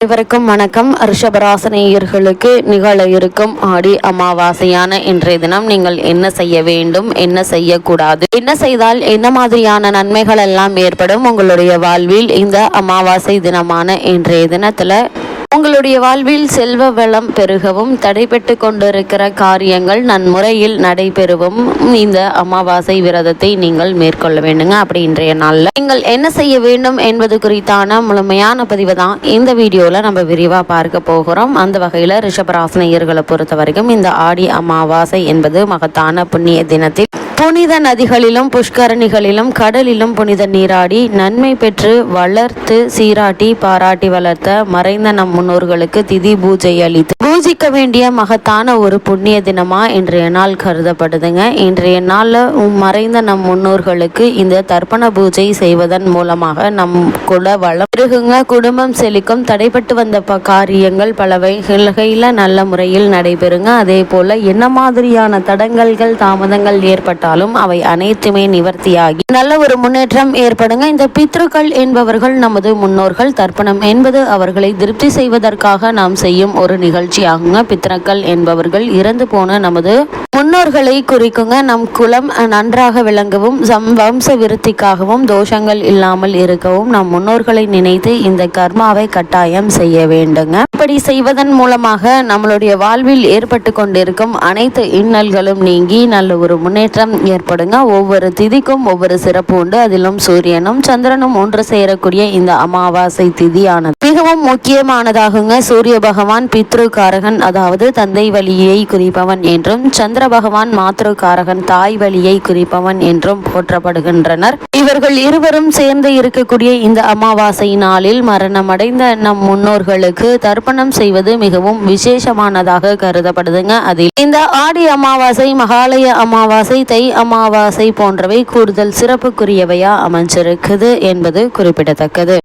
அனைவருக்கும் வணக்கம். ரிஷபராசனேயர்களுக்கு நிகழ இருக்கும் ஆடி அமாவாசையான இன்றைய தினம் நீங்கள் என்ன செய்ய வேண்டும் என்ன செய்யக்கூடாது என்ன செய்தால் என்ன மாதிரியான நன்மைகள் எல்லாம் ஏற்படும் உங்களுடைய வாழ்வில் இந்த அமாவாசை தினமான இன்றைய தினத்துல உங்களுடைய வாழ்வில் செல்வ வளம் பெருகவும் தடைபட்டு கொண்டிருக்கிற காரியங்கள் நன்முறையில் நடைபெறவும். இந்த அமாவாசை விரதத்தை நீங்கள் மேற்கொள்ள வேண்டுங்க. அப்படி இன்றைய நாளில் நீங்கள் என்ன செய்ய வேண்டும் என்பது குறித்தான முழுமையான பதிவு தான் இந்த வீடியோவில் நம்ம விரிவாக பார்க்க போகிறோம். அந்த வகையில் ரிஷபராசனையர்களை பொறுத்த வரைக்கும் இந்த ஆடி அமாவாசை என்பது மகத்தான புண்ணிய தினத்தில் புனித நதிகளிலும் புஷ்கரணிகளிலும் கடலிலும் புனித நீராடி நன்மை பெற்று வளர்த்து சீராட்டி பாராட்டி வளர்த்த மறைந்த நம் முன்னோர்களுக்கு திதி பூஜை அளித்து பூஜிக்க வேண்டிய மகத்தான ஒரு புண்ணிய தினமா இன்றைய நாள் கருதப்படுதுங்க. இன்றைய நாளில் மறைந்த நம் முன்னோர்களுக்கு இந்த தர்ப்பண பூஜை செய்வதன் மூலமாக நம் குல வளம் பெருகுங்க. குடும்பம் செழிக்கும். தடைப்பட்டு வந்த ப- காரியங்கள் பல வகையில் நல்ல முறையில் நடைபெறுங்க. அதே போல என்ன மாதிரியான தடங்கல்கள் தாமதங்கள் ஏற்பட்டால் ஏற்பட்டாலும் அவை அனைத்துமே நிவர்த்தியாகி நல்ல ஒரு முன்னேற்றம் ஏற்படுங்க. இந்த பித்ருக்கள் என்பவர்கள் நமது முன்னோர்கள். தர்ப்பணம் என்பது அவர்களை திருப்தி செய்வதற்காக நாம் செய்யும் ஒரு நிகழ்ச்சியாகுங்க. பித்ருக்கள் என்பவர்கள் இறந்து போன நமது முன்னோர்களை குறிக்குங்க. நம் குலம் நன்றாக விளங்கவும் சம் வம்ச விருத்திக்காகவும் தோஷங்கள் இல்லாமல் இருக்கவும் நம் முன்னோர்களை நினைத்து இந்த கர்மாவை கட்டாயம் செய்ய வேண்டுங்க. இப்படி செய்வதன் மூலமாக நம்மளுடைய வாழ்வில் ஏற்பட்டு கொண்டிருக்கும் அனைத்து இன்னல்களும் நீங்கி நல்ல ஒரு முன்னேற்றம் ஏற்படுங்க. ஒவ்வொரு திதிக்கும் ஒவ்வொரு சிறப்பு உண்டு. அதிலும் சூரியனும் சந்திரனும் ஒன்று சேரக்கூடிய இந்த அமாவாசை திதியானது. மிகவும் முக்கியமானதாகுங்க. சூரிய பகவான் பித்ரு காரகன் அதாவது தந்தை வழியை குறிப்பவன் என்றும் சந்திர பகவான் மாத்ருகாரகன் தாய் வழியை குறிப்பவன் என்றும் போற்றப்படுகின்றனர். இவர்கள் இருவரும் சேர்ந்து இருக்கக்கூடிய இந்த அமாவாசை நாளில் மரணமடைந்த நம் முன்னோர்களுக்கு தர்ப்பணம் செய்வது மிகவும் விசேஷமானதாக கருதப்படுதுங்க. அதில் இந்த ஆடி அமாவாசை மகாலய அமாவாசை தை அமாவாசை போன்றவை கூடுதல் சிறப்புக்குரியவையா அமைஞ்சிருக்குது என்பது குறிப்பிடத்தக்கது.